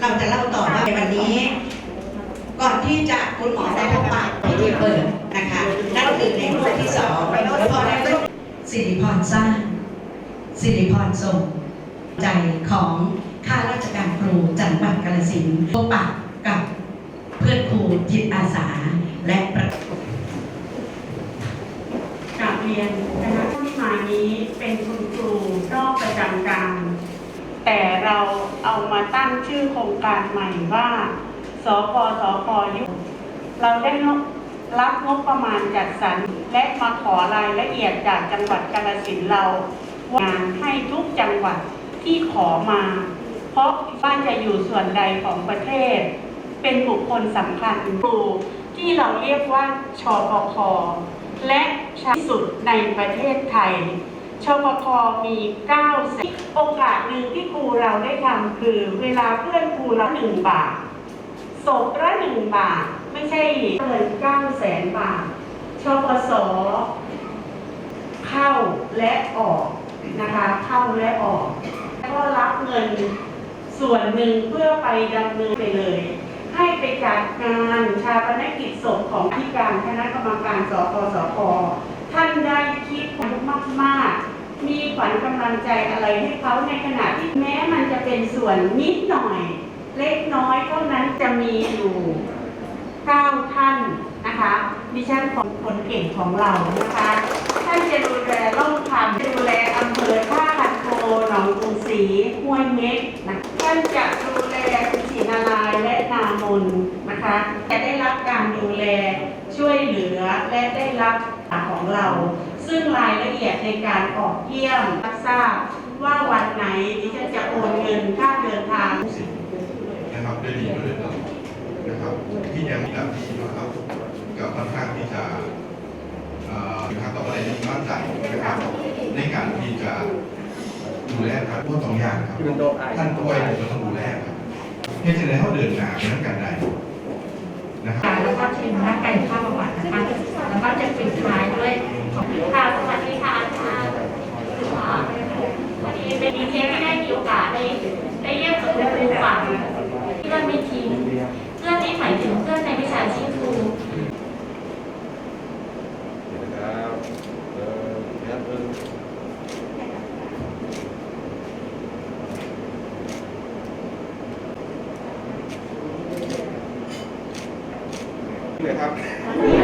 เราจะเล่าต่อว่าในวันนี้ ก่อนที่จะคุณหมอได้พบปะพิธีเปิดนะคะนั่นคือในรูปที่สองพอได้สิริพรสร้าง สิริพรส่งใจของข้าราชการครูจังหวัดกาฬสินธุ์พบปะกับเพื่อนครูจิตอาสาและประกาบเรียนนะคะที่มานี้เป็นคุณครูนอกประจำการ แต่เราเอามาตั้งชื่อโครงการใหม่ว่าสปสปยุเราได้รับงบประมาณจัดสรรและมาขอรายละเอียดจากจังหวัดกาฬสินธุ์เรางานให้ทุกจังหวัดที่ขอมา เพราะว่าจะอยู่ส่วนใดของประเทศ เป็นบุคคลสำคัญครูที่เราเรียกว่าชปคและช้าที่สุดในประเทศไทย ชปคมี9สิโอกาสหนึ่งที่ครูเราได้ทำคือ เวลาเพื่อนครูละหนึ่งบาทศพละหนึ่งบาท ไม่ใช่เงิน9แสนบาทชปสเข้าและออกนะคะเข้าและออกแล้วก็รับเงินส่วนหนึ่งเพื่อไปดำเนินไปเลย ให้ไปจัดงานชาปนกิจศพของที่การคณะกรรมการสปสปท่านได้คิด มากๆ มีขวัญกำลังใจอะไรให้เขาในขณะที่แม้มันจะเป็นส่วนนิดหน่อย เล็กน้อยเท่านั้นจะมีอยู่เก้าท่านนะคะดิฉันของคนเก่งของเรานะคะท่านจะดูแลร่องคำจะดูแลอำเภอท่าคันโทหนองกรุงศรีห้วยเม็กนะท่านจะดูแลคุณศรีนารายและนามนนะคะจะได้รับการดูแลช่วยเหลือและได้รับ ของเรา ซึ่งรายละเอียดในการออกเยี่ยมรับทราบว่าวันไหนดิฉันจะโอนเงินค่าเดินทางสิ่งนะครับได้ดีมาโดยตลอดนะครับที่ยังมีหน้าที่นะครับกับค่อนข้างที่จะเอ่อนะครับต่อไปนี้มั่นใจนะครับในการที่จะดูแลครับพูดสองอย่างครับท่านป่วยเราต้องดูแลครับเพื่อจะได้เขาเดินหน้าเหมือนกันได้นะครับค่ะแล้วก็ทีมนักกายภาพบำบัดนะคะแล้วก็จะปิดท้ายด้วยค่ะสวัสดีค่ะอาจารย์ค่ะวันนี้เป็นดีเทสที่ได้มีโอกาสได้ได้เยี่ยมกับคุณครูฝั่งเพื่อนไม่ทิ้งเพื่อนนี่หมายถึงเพื่อนในวิชาชีพครู นะครับเออครับ เออเลยครับ